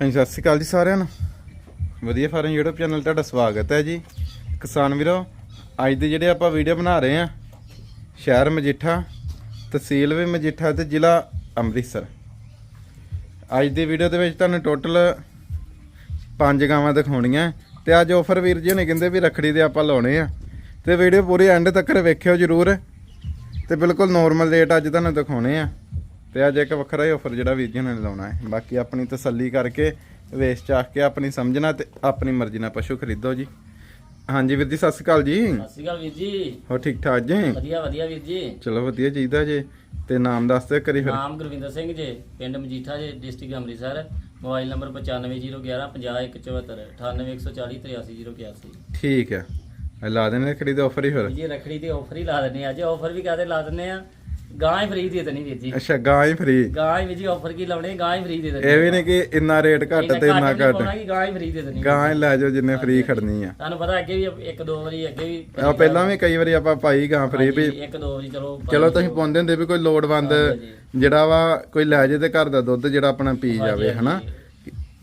ਹਾਂਜੀ, ਸਤਿ ਸ਼੍ਰੀ ਅਕਾਲ ਜੀ ਸਾਰਿਆਂ ਨੂੰ। ਵਧੀਆ ਫਾਰਮ ਯੂਟਿਊਬ ਚੈਨਲ ਤੁਹਾਡਾ ਸਵਾਗਤ ਹੈ ਜੀ। ਕਿਸਾਨ ਵੀਰੋ, ਅੱਜ ਦੇ ਜਿਹੜੇ ਆਪਾਂ ਵੀਡੀਓ ਬਣਾ ਰਹੇ ਆ ਸ਼ਹਿਰ ਮਜੀਠਾ, ਤਹਿਸੀਲ ਵੀ ਮਜੀਠਾ ਤੇ ਜ਼ਿਲ੍ਹਾ ਅੰਮ੍ਰਿਤਸਰ। ਅੱਜ ਦੀ ਵੀਡੀਓ ਦੇ ਵਿੱਚ ਤੁਹਾਨੂੰ ਟੋਟਲ ਪੰਜ ਗਾਵਾਂ ਦਿਖਾਉਣੀਆਂ। ਤੇ ਅੱਜ ਆਫਰ ਵੀਰ ਜੀ ਨੇ ਕਹਿੰਦੇ ਵੀ ਰੱਖੜੀ ਦੇ ਆਪਾਂ ਲਾਉਣੇ ਆ। ਤੇ ਵੀਡੀਓ ਪੂਰੀ ਐਂਡ ਤੱਕ ਵੇਖਿਓ ਜਰੂਰ। ਤੇ ਬਿਲਕੁਲ ਨੋਰਮਲ ਰੇਟ ਅੱਜ ਤੁਹਾਨੂੰ ਦਿਖਾਉਣੇ ਆ। ਤੇ ਅੱਜ ਇੱਕ ਵੱਖਰਾ ਹੀ ਆਫਰ ਜਿਹੜਾ ਵੀਰ ਜੀ ਨੇ ਲਾਉਣਾ ਹੈ। ਬਾਕੀ ਆਪਣੀ ਤਸੱਲੀ ਕਰਕੇ ਵੇਚ ਚਾਖ ਕੇ ਆਪਣੀ ਸਮਝਣਾ ਤੇ ਆਪਣੀ ਮਰਜ਼ੀ ਨਾਲ ਪਸ਼ੂ ਖਰੀਦੋ ਜੀ। ਹਾਂਜੀ ਵੀਰ ਜੀ ਸਤਿ ਸ਼੍ਰੀ ਅਕਾਲ ਜੀ। ਸਤਿ ਸ਼੍ਰੀ ਅਕਾਲ ਵੀਰ ਜੀ। ਹੋ ਠੀਕ ਠਾਕ ਜੀ? ਵਧੀਆ ਵਧੀਆ ਵੀਰ ਜੀ। ਚਲੋ ਵਧੀਆ ਚਾਹੀਦਾ ਜੀ। ਤੇ ਨਾਮ ਦੱਸ ਦਿਓ ਕਰੀ ਫਿਰ। ਨਾਮ ਗੁਰਵਿੰਦਰ ਸਿੰਘ ਜੀ ਪਿੰਡ ਮਜੀਠਾ ਜੀ ਡਿਸਟ੍ਰਿਕਟ ਅੰਮ੍ਰਿਤਸਰ। ਮੋਬਾਈਲ ਨੰਬਰ 950111 50174 98140 83081 ਠੀਕ ਹੈ। ਲਾ ਦੇਣੇ ਰੱਖੜੀ ਦੇ ਆਫਰ ਹੀ ਫਿਰ। ਜੀ ਰਖੜੀ ਤੇ ਆਫਰ ਹੀ ਲਾ ਦਿੰਨੇ ਅੱਜ ਆਫਰ ਵੀ ਕਾਦੇ ਲਾ ਦਿੰਨੇ ਆ ਗਾਂ ਹੀ ਫ੍ਰੀ ਦੇ ਦੇਣੀ ਵੀਰ ਜੀ। ਅੱਛਾ ਗਾਂ ਹੀ ਫ੍ਰੀ ਗਾਂ ਹੀ ਵੀਰ ਜੀ ਆਫਰ ਕੀ ਲਾਉਣੇ ਗਾਂ ਹੀ ਫ੍ਰੀ ਦੇ ਦੇਣੀ। ਇਹ ਵੀ ਨਹੀਂ ਕਿ ਇੰਨਾ ਰੇਟ ਘੱਟ ਤੇ ਇੰਨਾ ਘੱਟ ਗਾਂ ਹੀ ਫ੍ਰੀ ਦੇ ਦੇਣੀ। ਗਾਂ ਹੀ ਲੈ ਜਾਓ ਜਿੰਨੇ ਫ੍ਰੀ ਖੜਨੀ ਆ। ਤੁਹਾਨੂੰ ਪਤਾ ਅੱਗੇ ਵੀ ਇੱਕ ਦੋ ਵਾਰੀ ਅੱਗੇ ਵੀ ਆ ਪਹਿਲਾਂ ਵੀ ਕਈ ਵਾਰੀ ਆਪਾਂ ਪਾਈ ਗਾਂ ਫ੍ਰੀ ਵੀ। ਇੱਕ ਦੋ ਵਾਰੀ ਚਲੋ ਚਲੋ ਤੁਸੀਂ ਪਾਉਂਦੇ ਹੁੰਦੇ ਵੀ ਕੋਈ ਲੋੜਵੰਦ। ਜਿਹੜਾ ਵਾ ਕੋਈ ਲੈ ਜੇ ਤੇ ਘਰ ਦਾ ਦੁੱਧ ਜਿਹੜਾ ਆਪਣਾ ਪੀ ਜਾਵੇ ਹਨਾ?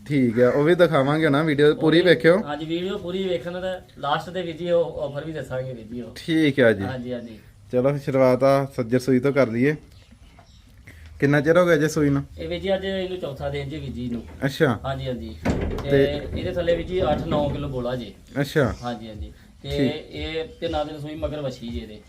ਠੀਕ ਹੈ ਉਹ ਵੀ ਦਿਖਾਵਾਂਗੇ ਨਾ ਵੀਡੀਓ ਪੂਰੀ ਵੇਖਿਓ। ਹਾਂਜੀ ਵੀਡੀਓ ਪੂਰੀ ਵੇਖਣ ਦਾ ਲਾਸਟ ਦੇ ਵਿੱਚ ਹੀ ਉਹ ਆਫਰ ਵੀ ਦੱਸਾਂਗੇ ਉਹ। ਠੀਕ ਹੈ ਜੀ। ਹਾਂਜੀ ਹਾਂਜੀ। ਚਲੋ ਫਿਰ ਸ਼ੁਰੂਆਤ ਆ ਸੱਜਰ ਸੂਈ ਤੋਂ ਕਰ ਲਈਏ। ਕਿੰਨਾ ਚਿਰ ਹੋ ਗਿਆ ਜੇ ਸੂਈ ਨੂੰ? ਇਹ ਵੀ ਜੀ ਅੱਜ ਇਹਨੂੰ ਚੌਥਾ ਦਿਨ ਜੀ ਵੀਜੀ ਨੂੰ। ਅੱਛਾ। ਹਾਂਜੀ ਹਾਂਜੀ। ਤੇ ਇਹਦੇ ਥੱਲੇ ਵੀ ਜੀ 8-9 ਕਿਲੋ ਬੋਲਾ ਜੀ। ਅੱਛਾ। ਹਾਂਜੀ ਹਾਂਜੀ। ਤੇ ਇਹ ਤੇ ਨਾਲ ਦੇ ਸੂਈ ਮਗਰ ਵਛੀ ਜੀ ਇਹਦੇ।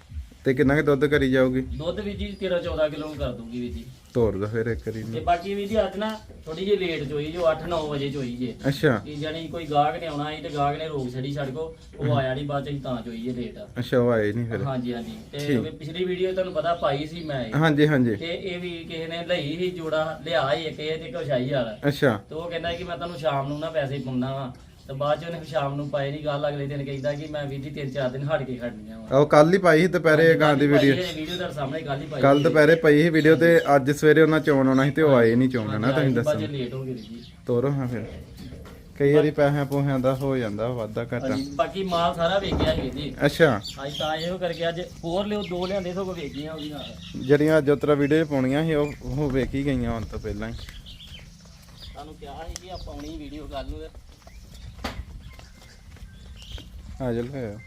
ਤੇ ਕਿੰਨਾ ਕੁ ਦੁੱਧ ਕਰੀ ਜਾਊਗੀ? ਦੁੱਧ ਵੀ ਜੀ 13-14 ਕਿਲੋ ਕਰ ਦੂਗੀ ਵੀ ਜੀ। ਤੋਰ ਦੋ ਫਿਰ ਇੱਕ ਵਾਰੀ ਤੇ। ਬਾਕੀ ਵੀ ਜੀ ਅੱਜ ਨਾ ਥੋੜੀ ਜਿਹੀ ਲੇਟ ਚੋਈ ਜੋ 8-9 ਵਜੇ ਚੋਈ ਜੇ। ਅੱਛਾ। ਕਿ ਜਾਨੀ ਕੋਈ ਗਾਹਕ ਨੇ ਆਉਣਾ ਸੀ ਤੇ ਗਾਹਕ ਨੇ ਰੋਕ ਛੜੀ ਛੱਡ ਕੋ ਉਹ ਆਇਆ ਨਹੀਂ ਬਾਅਦ ਚ ਅਸੀਂ ਤਾਂ ਚੋਈ ਜੇ ਲੇਟ ਅੱਛਾ ਉਹ ਆਏ ਨਹੀਂ ਫਿਰ। ਹਾਂਜੀ ਹਾਂਜੀ। ਤੇ ਠੀਕ। ਪਿਛਲੀ ਵੀਡੀਓ ਤੁਹਾਨੂੰ ਪਤਾ ਪਾਈ ਸੀ ਮੈਂ ਇਹ। ਹਾਂਜੀ ਹਾਂਜੀ। ਤੇ ਇਹ ਵੀ ਕਿਸੇ ਨੇ ਲਈ ਸੀ ਜੋੜਾ ਲਿਆ ਹੀ ਇੱਕ ਇਹ ਤੇ ਉਛਾਈ ਵਾਲਾ। ਅੱਛਾ। ਤੇ ਉਹ ਕਹਿੰਦਾ ਕਿ ਮੈਂ ਤੁਹਾਨੂੰ ਸ਼ਾਮ ਨੂੰ ਨਾ ਪੈਸੇ ਪਾਉਣਾ ਵਾ। ਤੇ ਬਾਅਦ ਚ ਉਹਨੇ ਸ਼ਾਮ ਨੂੰ ਪਾਏ ਨਹੀਂ ਗੱਲ ਅਗਲੇ ਦਿਨ ਕਹਿੰਦਾ ਕਿ ਮੈਂ ਵੀਰ ਜੀ ਤਿੰਨ ਚਾਰ ਦਿਨ ਹਟ ਕੇ ਖੜਨੀਆਂ ਵਾ। ਉਹ ਕੱਲ ਹੀ ਪਾਈ ਸੀ ਦੁਪਹਿਰੇ ਗਾਂ ਦੀ ਵੀਡੀਓ ਵੀਡੀਓ ਤੁਹਾਡੇ ਸਾਹਮਣੇ ਕੱਲ ਹੀ ਪਾਈ ਕੱਲ ਦੁਪਹਿਰੇ ਪਈ ਸੀ ਵੀਡੀਓ ਤੇ ਅੱਜ ਸਵੇਰੇ ਉਹਨਾਂ ਚੋਣ ਆਉਣਾ ਸੀ ਤੇ ਉਹ ਆਏ ਨਹੀਂ ਚੋਣ ਨਾ ਤੁਸੀਂ ਬਾਅਦ ਦੱਸੋ। ਚ ਲੇਟ ਹੋ ਗਏ ਵੀਰ ਜੀ। ਤੋਰੋ ਹਾਂ ਫਿਰ। ਕਈ ਵਾਰੀ ਪੈਸਿਆਂ ਪੋਹਿਆਂ ਦਾ ਹੋ ਜਾਂਦਾ ਵਾਧਾ ਘਾਟਾ। ਹਾਂਜੀ, ਬਾਕੀ ਮਾਲ ਸਾਰਾ ਵੇਚਿਆ ਵੀਰ ਜੀ। ਅੱਛਾ। ਅੱਜ ਤਾਂ ਇਹੋ ਕਰਕੇ ਅੱਜ ਹੋਰ ਲਿਓ ਦੋ ਲਿਆਂਦੇ ਸੋ ਕੋ ਵੇਚੀਆਂ ਉਹਦੀ ਨਾਲ। ਜਿਹੜੀਆਂ ਅੱਜ ਉਤਰਾ ਵੀਡੀਓ ਪਾਉਣੀਆਂ ਸੀ ਉਹ ਉਹ ਵੇਖ ਗਈਆਂ ਹੁਣ ਤੋਂ ਪਹਿਲਾਂ ਹੀ। ਤੁਹਾਨੂੰ ਕਿਹਾ ਸੀ ਕਿ ਆਪਾਂ ਆਉਣੀ ਵੀਡੀਓ ਕੱਲ ਨੂੰ ਤੇ ਆ ਜਲ ਹੋਇਆ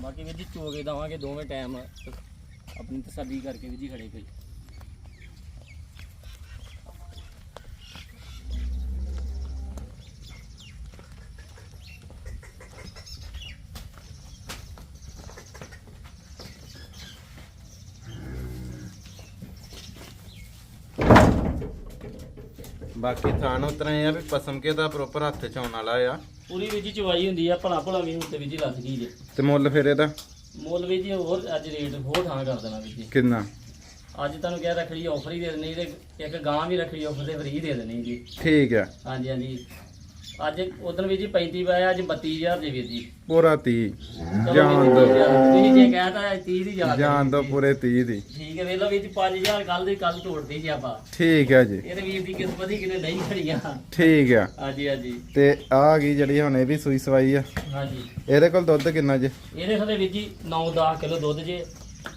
ਬਾਕੀ ਵੀਰ ਜੀ ਚੋਗੇ ਦਵਾਂਗੇ ਦੋਵੇਂ ਟਾਈਮ ਆਪਣੀ ਤਸੱਲੀ ਕਰਕੇ ਵੀਰ ਜੀ ਖੜੇ ਕੋਈ ਬਾਕੀ ਥਾਣ ਉਤਰਾ ਆ ਵੀ ਪਸਮ ਕੇ ਦਾ ਪ੍ਰੋਪਰ ਹੱਥ ਚ ਆਉਣ ਵਾਲਾ ਆ। ਪੂਰੀ ਵੀਰ ਜੀ ਚਵਾਈ ਹੁੰਦੀ ਆ ਭਲਾ ਭਲਾ ਵੀ ਹੁੰਦੇ ਵੀਰ ਜੀ ਲੱਥ ਗਈ ਜੇ। ਤੇ ਮੁੱਲ ਫਿਰ ਇਹਦਾ? ਮੁੱਲ ਵੀਰ ਜੀ ਹੋਰ ਅੱਜ ਰੇਟ ਹੋਰ ਥਾਂ ਕਰ ਦੇਣਾ ਵੀਰ ਜੀ ਕਿੰਨਾ? ਅੱਜ ਤੁਹਾਨੂੰ ਕਿਹਾ ਰੱਖੜੀ ਆਫਰ ਹੀ ਦੇ ਦੇਣੀ ਤੇ ਇੱਕ ਗਾਂ ਵੀ ਰੱਖੜੀ ਆਫਰ ਤੇ ਫ੍ਰੀ ਦੇ ਦੇਣੀ ਜੀ। ਠੀਕ ਆ। ਹਾਂਜੀ ਹਾਂਜੀ। ਅੱਜ ਉਦੋਂ ਵੀਰ ਜੀ 35 ਪਾਇਆ ਅੱਜ 32000 ਦੇ ਵੀਰ ਜੀ। ਪੂਰਾ 30 ਚਲੋ ਜਾਨ ਵੀਰ ਦੋ। ਜੀ, ਤੁਸੀਂ ਜੇ ਕਹਤਾ 30 ਦੀ ਜਾਨ ਜਾਨ ਦੋ ਪੂਰੇ 30 ਦੀ। ਠੀਕ ਹੈ ਵੇਖ ਲਓ ਵੀਰ ਜੀ 5000 ਕੱਲ ਦੀ ਕੱਲ ਤੋੜਦੀ ਜੀ ਆਪਾਂ। ਠੀਕ ਆ ਜੀ। ਇਹਦੇ ਵੀਰ ਦੀ ਕਿਸਮਤ ਹੀ ਕਿਤੇ ਨਹੀਂ ਖੜੀਆਂ ਠੀਕ ਆ। ਹਾਂਜੀ ਹਾਂਜੀ। ਤੇ ਆ ਆ ਗਈ ਜਿਹੜੀ ਹੁਣ ਇਹ ਵੀ ਸੂਈ ਸਵਾਈ ਆ। ਹਾਂਜੀ। ਇਹਦੇ ਕੋਲ ਦੁੱਧ ਕਿੰਨਾ ਜੇ? ਇਹਦੇ ਥਲੇ ਵੀਰ ਜੀ 9-10 ਕਿਲੋ ਦੁੱਧ ਜੇ।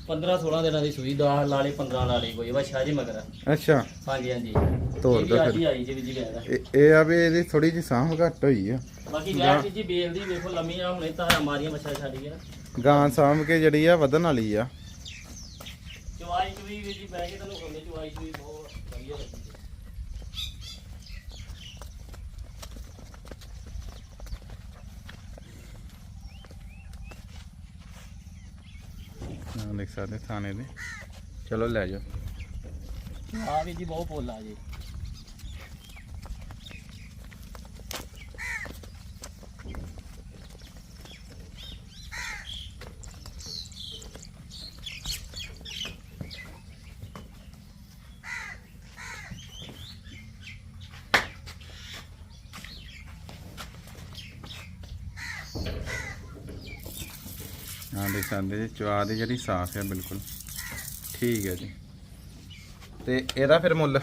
15-16 ਦਿਨਾਂ ਦੀ ਸੂਈ 10 ਲਾਲੇ 15 ਲਾਲੇ ਕੋਈ ਵਾ ਸ਼ਾਹ ਜੀ ਮਗਰ। ਅੱਛਾ। ਹਾਂਜੀ ਹਾਂਜੀ। ਤੋੜ ਅੱਜ ਫਿਰ। ਆਈ ਜੀ ਜੀ ਇਹ ਇਹ ਆ ਵੀ ਇਹਦੀ ਥੋੜੀ ਜਿਹੀ ਸਾਂਭ ਘੱਟ ਹੋਈ ਆ। ਬਾਕੀ ਗਾਂ ਵੀਰ ਜੀ ਬੇਲ ਦੀ ਵੇਖੋ ਲੰਮੀ ਆ ਹੁਣੇ ਤਾਂ ਮਾਰੀਆਂ ਮੱਛਾ ਛੱਡ ਗਿਆ ਗਾਂ ਸਾਂਭ ਕੇ ਜਿਹੜੀ ਆ ਵਧਣ ਵਾਲੀ ਆ। ਚਵਾਈ ਚ ਵੀ ਜੀ ਬਹਿ ਕੇ ਤੁਹਾਨੂੰ ਖੰਦੇ ਚਵਾਈ ਚ ਵੀ ਬਹੁਤ ਵਧੀਆ ਲੱਗੀ ਨਾ ਦੇਖ ਸਕਦੇ ਥਾਣੇ ਦੇ। ਚਲੋ ਲੈ ਜਾਓ। ਆ ਵੀਰ ਜੀ ਬਹੁਤ ਪੋਲਾ ਜੀ। ਹਾਂ ਦੇਖ ਸਕਦੇ ਜੀ ਚਵਾ ਦੀ ਜਿਹੜੀ ਸਾਫ਼ ਹੈ ਬਿਲਕੁਲ। ਠੀਕ ਹੈ ਜੀ। ਤੇ ਇਹਦਾ ਫਿਰ ਮੁੱਲ?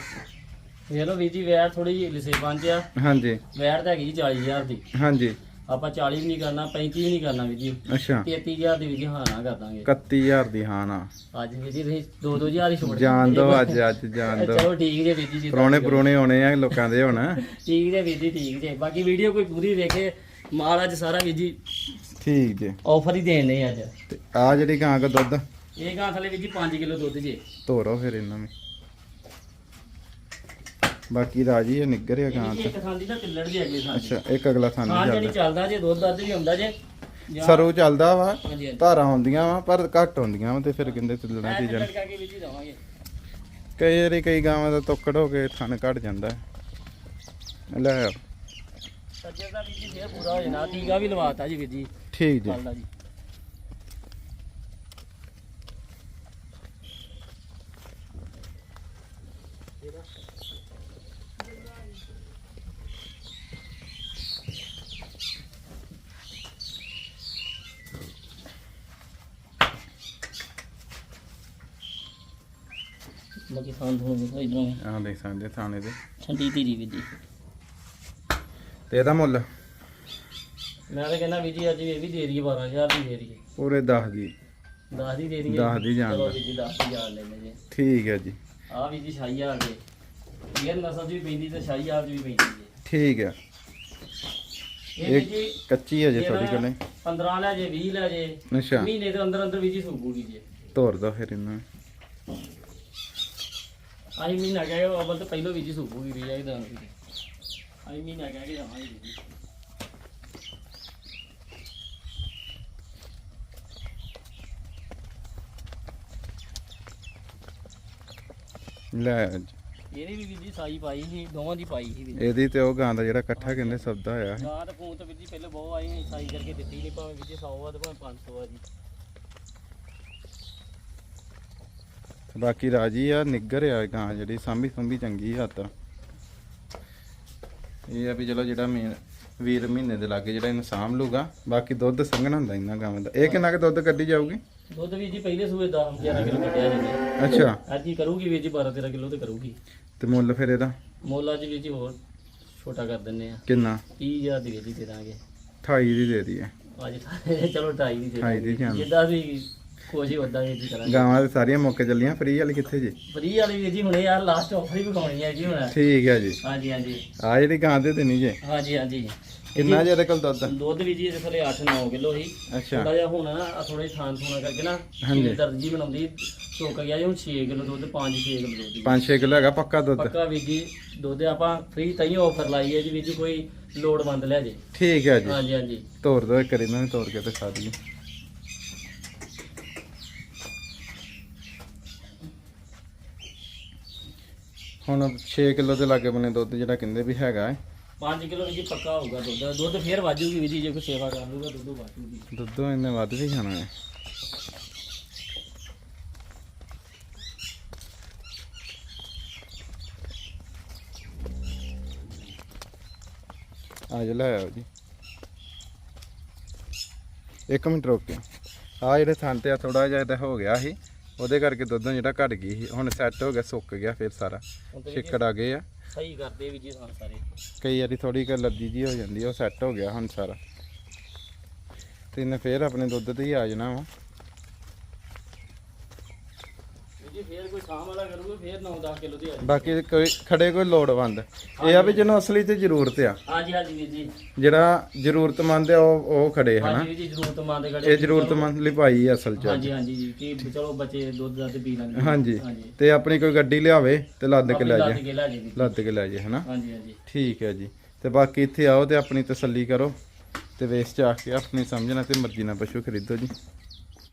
ਵੇਖ ਲਓ ਵੀਰ ਜੀ ਵੈਰ ਥੋੜੀ ਜਿਹੀ ਲਿਸੇ ਪੰਜ ਆ ਹਾਂਜੀ। ਵੈਰ ਤਾਂ ਹੈਗੀ ਜੀ 40000 ਦੀ। ਹਾਂਜੀ। ਆਪਾਂ 40 ਵੀ ਨਹੀਂ ਕਰਨਾ 35 ਵੀ ਨਹੀਂ ਕਰਨਾ ਵੀਰ ਜੀ। ਅੱਛਾ। 33000 ਦੀ ਵੀਰ ਜੀ ਹਾਂ ਨਾ ਕਰ ਦਾਂਗੇ। 31000 ਦੀ ਹਾਂ ਨਾ ਅੱਜ ਵੀਰ ਜੀ ਤੁਸੀਂ 2-2000 ਹੀ ਛੋੜ ਜਾਣ ਦੋ ਅੱਜ ਅੱਜ ਜਾਣ ਦੋ। ਚਲੋ ਠੀਕ ਜੇ ਵੀਰ ਜੀ ਪਰੋਣੇ ਪਰੋਣੇ ਆਉਣੇ ਆ ਲੋਕਾਂ ਦੇ ਹੁਣ। ਠੀਕ ਜੇ ਵੀਰ ਜੀ ਠੀਕ ਜੇ। ਬਾਕੀ ਵੀਡੀਓ ਕੋਈ ਪੂਰੀ ਵੇਖੇ ਮਾਲ ਅੱਜ ਸਾਰਾ ਵੀਰ ਜੀ ਠੀਕ ਜੇ ਆਫਰ ਹੀ ਦੇਣ ਨੇ ਅੱਜ। ਤੇ ਆ ਜਿਹੜੀ ਗਾਂ ਦਾ ਦੁੱਧ ਇਹ ਗਾਂ ਥਲੇ ਵੀਰ ਜੀ 5 ਕਿਲੋ ਦੁੱਧ ਜੇ। ਧੋਰੋ ਫਿਰ ਇਹਨਾਂ ਨੂੰ। ਬਾਕੀ ਰਾਜੀ ਇਹ ਨਿੱਗਰ ਆ ਗਾਂ ਜੀ ਤੇ ਇੱਕ ਥਾਂ ਦੀ ਕਿੱਲੜ ਦੀ ਅਗਲੀ ਥਾਂ ਦੀ ਅੱਛਾ ਇੱਕ ਅਗਲਾ ਥਾਂ ਹਾਂ ਜਿਹੜੀ ਚੱਲਦਾ। ਜੇ ਦੁੱਧ ਦੱਧ ਵੀ ਹੁੰਦਾ ਜੇ। ਜਾਂ- ਸਰੂ ਚੱਲਦਾ ਵਾ ਧਾਰਾਂ ਹੁੰਦੀਆਂ ਵਾ ਪਰ ਘੱਟ ਹੁੰਦੀਆਂ ਵਾ ਤੇ ਫਿਰ ਕਹਿੰਦੇ ਤਿੱਲਣਾ ਐ ਚੀਜ਼ਾਂ ਲੜਕਾ ਕੇ ਵੀਰ ਜੀ ਦਵਾਂਗੇ। ਕਈ ਵਾਰੀ ਕਈ ਗਾਵਾਂ ਦਾ ਤੋਕੜ ਹੋ ਕੇ ਥਣ ਘਟ ਜਾਂਦਾ। ਲੈ ਆਓ। ਸੱਜੇ ਦਾ ਵੀਰ ਜੀ ਫੇਰ ਪੂਰਾ ਹੋ ਜਾਣਾ ਟੀਕਾ ਵੀ ਲਵਾਤਾ ਜੀ ਵੀਰ ਜੀ। ਠੀਕ ਜੀ। ਕੱਲ ਦਾ ਜੀ। ਬਾਕੀ ਥਾਂ ਥੋੜਾ ਜਿਹਾ ਇਧਰੋਂ ਆਹ ਦੇਖ ਸਕਦੇ ਥਾਣੇ ਦੇ। ਠੰਡੀ ਧੀਰੀ ਵੀਰ ਜੀ। ਤੇ ਇਹਦਾ ਮੁੱਲ। ਮੈਂ ਤਾਂ ਕਹਿੰਦਾ ਵੀਰ ਜੀ ਅੱਜ ਇਹ ਵੀ ਦੇ ਦਈਏ 12000 ਦੀ ਦੇ ਦਈਏ। ਪੂਰੇ 10 ਦੀ। 10 ਦੀ ਦੇ ਦਈਏ। ਦਸ ਦੀ ਜਾਣ। ਚਲੋ ਦਾ। ਵੀਰ ਜੀ 10 ਦੀ ਜਾਣ ਲੈਣੇ ਜੀ। ਠੀਕ ਹੈ ਜੀ। ਆ ਵੀ ਜੀ ਸ਼ਾਹੀ ਹਾਲ ਦੇ ਇਹ ਨਸਲ ਵੀ ਪੈਂਦੀ ਤੇ ਸ਼ਾਹੀ ਹਾਲ ਵੀ ਪੈਂਦੀ ਜੀ। ਠੀਕ ਹੈ। ਇਹ ਵੀ ਜੀ ਕੱਚੀ ਹੈ ਜੀ ਇਹਦਾ ਕੋਲੇ। 15 ਲੈ ਜੇ 20 ਲੈ ਜੇ। ਅੱਛਾ। ਮਹੀਨੇ ਦੇ ਅੰਦਰ ਅੰਦਰ ਵੀ ਜੀ ਸੂਬੂਗੀ ਜੀ। ਧੋਰ ਦੋ ਫਿਰ ਇਹਨਾਂ। ਆਈ ਮਹੀਨਾ ਗਿਆ ਅਵਲ ਤਾਂ ਪਹਿਲਾਂ ਵੀ ਜੀ ਸੂਬੂਗੀ ਵੀ ਇਹ ਤਾਂ ਆਈ ਮਹੀਨਾ ਕਹਿ ਕੇ ਜਾਵਾਂਗੇ ਜੀ ਲੈ ਆਓ ਜੀ। ਇਹਦੀ ਵੀ ਵੀਰ ਜੀ ਸਾਈ ਪਾਈ ਸੀ ਦੋਵਾਂ ਦੀ ਪਾਈ ਸੀ ਵੀਰ ਇਹਦੀ ਤੇ ਉਹ ਗਾਂ ਦਾ ਜਿਹੜਾ ਇਕੱਠਾ ਕਹਿੰਦੇ ਸੌਦਾ ਹੋਇਆ ਹੈ। ਗਾਂ ਤਾਂ ਫੋਨ ਤੇ ਵੀਰ ਜੀ ਪਹਿਲਾਂ ਬਹੁਤ ਆਈ ਸੀ ਸਾਈ ਕਰਕੇ ਦਿੱਤੀ ਨਹੀਂ ਭਾਵੇਂ ਵੀਰ ਜੀ 100 ਆ ਤੇ ਭਾਵੇਂ 500 ਆ ਜੀ ਤੇ ਬਾਕੀ ਰਾਜੀ ਆ ਨਿੱਗਰ ਆ ਗਾਂ ਜਿਹੜੀ ਸਾਂਭੀ ਸੁੰਭੀ ਚੰਗੀ ਹੱਤ ਇਹ ਆ ਵੀ ਚਲੋ ਜਿਹੜਾ ਮੇ- ਵੀਰ ਮਹੀਨੇ ਦੇ ਲਾਗੇ ਜਿਹੜਾ ਇਹਨੂੰ ਸਾਂਭ ਲੂਗਾ ਬਾਕੀ ਦੁੱਧ ਸੰਘਣਾ ਹੁੰਦਾ ਇਹਨਾਂ ਗਾਵਾਂ ਦਾ। ਇਹ ਕਿੰਨਾ ਕੁ ਦੁੱਧ ਕੱਢੀ ਜਾਊਗੀ? ਦੁੱਧ ਵੀਰ ਜੀ ਪਹਿਲੇ ਸੂਏ 10 11 ਕਿਲੋ ਕੱਢਿਆ ਜੀ। ਅੱਛਾ। ਅੱਜ ਹੀ ਕਰੂਗੀ ਵੀਰ ਜੀ 12 13 ਕਿਲੋ ਤੇ ਕਰੂਗੀ। ਤੇ ਮੁੱਲ ਫਿਰ ਇਹਦਾ? ਮੋਲਾ ਜੀ ਵੀਰ ਜੀ ਹੋਰ ਛੋਟਾ ਕਰ ਦਿੰਨੇ ਆ। ਕਿੰਨਾ? 30000 ਦੀ ਜੀ ਦੇ ਦਾਂਗੇ। 28 ਦੀ ਦੇ ਦਈਏ ਅੱਜ ਚਲੋ 2.5 ਦੀ ਦੇ ਦਾਂਗੇ। ਜਿੱਦਾਂ ਵੀ ਕੋਸ਼ਿਸ਼ ਉਦਾਂ ਵੀਰ ਜੀ ਕਰਾਂਗੇ। ਗਾਵਾਂ ਤੇ ਸਾਰੀਆਂ ਮੁੱਕ ਚੱਲੀਆਂ ਫਰੀ ਵਾਲੀ ਕਿੱਥੇ ਜੀ? ਫਰੀ ਵਾਲੀ ਵੀਰ ਜੀ ਹੁਣੇ ਯਾਰ ਲਾਸਟ ਆਫਰ ਹੀ ਵਿਖਾਉਣੀ ਹੈ ਜੀ ਹੁਣ। ਠੀਕ ਹੈ ਜੀ। ਹਾਂਜੀ ਹਾਂਜੀ। ਆ ਜਿਹੜੀ ਗਾਂ ਦੇ ਦੇਣੀ ਜੇ। ਹਾਂਜੀ ਹਾਂਜੀ। ਕਿੰਨਾ ਜੇ ਇਹਦੇ ਕੋਲ ਦੁੱਧ? ਦੁੱਧ ਵੀ ਜੀ ਇਹਦੇ ਥੱਲੇ 8-9 ਕਿਲੋ ਸੀ। ਅੱਛਾ। ਥੋੜਾ ਜਿਹਾ ਹੁਣ ਨਾ ਥੋੜੇ ਥਾਂ ਥੂਣਾ ਕਰਕੇ ਨਾ ਹਾਂਜੀ। ਹਾਂਜੀ ਦਰਜੀ ਬਣਾਉਂਦੀ ਸੁੱਕ ਗਿਆ ਜੀ ਹੁਣ 6 ਕਿਲੋ ਦੁੱਧ 5-6 ਕਿਲੋ ਦੁੱਧ ਜੀ। 5-6 ਕਿਲੋ ਹੈਗਾ ਪੱਕਾ ਦੁੱਧ? ਪੱਕਾ ਵੀਰ ਜੀ ਦੁੱਧ ਆਪਾਂ ਫ੍ਰੀ ਤਾਈਂ ਆਫਰ ਲਾਈ ਹੈ ਜੀ ਵੀਰ ਜੀ ਕੋਈ ਲੋੜਵੰਦ ਲੈ ਜੇ। ਠੀਕ ਹੈ ਜੀ। ਹਾਂਜੀ ਹਾਂਜੀ। ਤੋਰ ਦੋ ਇੱਕ ਇਹਨਾਂ ਨੂੰ ਤੋਰ ਕੇ ਤੇ ਸਾਦੀ ਹੁਣ 6 ਕਿਲੋ ਦੇ ਲਾਗੇ ਬਨੇ ਦੁੱਧ ਜਿਹੜਾ ਕਹਿੰਦੇ ਵੀ ਹੈਗਾ ਹੈ। 5 ਕਿਲੋ ਜੀ ਪੱਕਾ ਹੋਊਗਾ ਦੁੱਧ। ਦੁੱਧ ਫੇਰ ਵਾਜੂਗੀ ਵੀਰ ਜੀ ਜੇ ਕੋਈ ਸੇਵਾ ਕਰ ਲੂਗਾ ਦੁੱਧ ਵਾਜੂਗੀ ਦੁੱਧੋਂ ਇਹਨੇ ਵੱਧ ਵੀ ਖਾਣਾ ਹੈ। ਆ ਜਾ ਲੈ ਆਓ ਜੀ। ਇੱਕ ਮਿੰਟ ਰੁਕ ਕੇ ਆ ਜਿਹੜੇ ਥਾਂ ਤੇ ਆ ਥੋੜਾ ਜਿਹਾ ਇਹਦਾ ਹੋ ਗਿਆ ਸੀ। ਉਹਦੇ ਕਰਕੇ ਦੁੱਧ ਜਿਹੜਾ ਘਟ ਗਈ ਸੀ ਹੁਣ ਸੈੱਟ ਹੋ ਗਿਆ ਸੁੱਕ ਗਿਆ ਫਿਰ ਸਾਰਾ। ਹੁਣ ਤੇ ਵੀਰ ਜੀ ਛਿੱਕੜ ਆ ਗਏ ਆ। ਸਹੀ ਕਰਦੇ ਵੀਰ ਜੀ ਸਾਨੂੰ ਸਾਰੇ। ਕਈ ਵਾਰੀ ਥੋੜੀ ਕੁ ਲੱਦੀ ਜੀ ਹੋ ਜਾਂਦੀ ਆ, ਉਹ ਸੈੱਟ ਹੋ ਗਿਆ ਹੁਣ ਸਾਰਾ। ਤੇ ਇਹਨੇ ਫੇਰ ਆਪਣੇ ਦੁੱਧ ਤੇ ਹੀ ਆ ਜਾਣਾ ਵਾ ਵੀਰ ਜੀ ਫੇਰ ਕੋਈ ਸ਼ਾਮ ਵਾਲਾ ਕਰੂਗਾ ਫੇਰ 9-10 ਕਿਲੋ ਦੀ ਆ ਜਾਊ। ਬਾਕੀ ਕੋਈ ਖੜੇ ਕੋਈ ਲੋੜਵੰਦ। ਇਹ ਆ ਵੀ ਜਿਹਨੂੰ ਅਸਲੀ ਤੇ ਜ਼ਰੂਰਤ ਆ। ਹਾਂਜੀ ਹਾਂਜੀ ਵੀਰ ਜੀ। ਜਿਹੜਾ ਜ਼ਰੂਰਤਮੰਦ ਆ ਉਹ ਉਹ ਖੜੇ ਹਨਾ ਹਾਂਜੀ ਵੀਰ ਜੀ ਜ਼ਰੂਰਤਮੰਦ ਦੇ ਖੜੇ ਇਹ ਜ਼ਰੂਰਤਮੰਦ ਲਈ ਭਾਈ ਆ ਅਸਲ ਚ। ਹਾਂਜੀ ਹਾਂਜੀ ਜੀ ਕਿ ਚਲੋ ਬੱਚੇ ਦੁੱਧ ਦੱਧ ਪੀ ਲੈਣਗੇ ਹਾਂਜੀ। ਹਾਂਜੀ। ਤੇ ਆਪਣੀ ਕੋਈ ਗੱਡੀ ਲਿਆਵੇ ਤੇ ਲੱਦ ਕੇ ਲੈ ਜਾ ਕੇ ਲੈ ਜੀ ਵੀਰ ਜੀ। ਲੱਦ ਕੇ ਲੈ ਜਾ ਹਨਾ? ਹਾਂਜੀ ਹਾਂਜੀ। ਠੀਕ ਹੈ ਜੀ। ਤੇ ਬਾਕੀ ਇੱਥੇ ਆਓ ਤੇ ਆਪਣੀ ਤਸੱਲੀ ਕਰੋ। ਤੇ ਵੇਸ ਚ ਆ ਕੇ ਆਪਣੀ ਸਮਝਣਾ ਤੇ ਮਰਜ਼ੀ ਨਾਲ ਪਸ਼ੂ ਖਰੀਦੋ ਜੀ।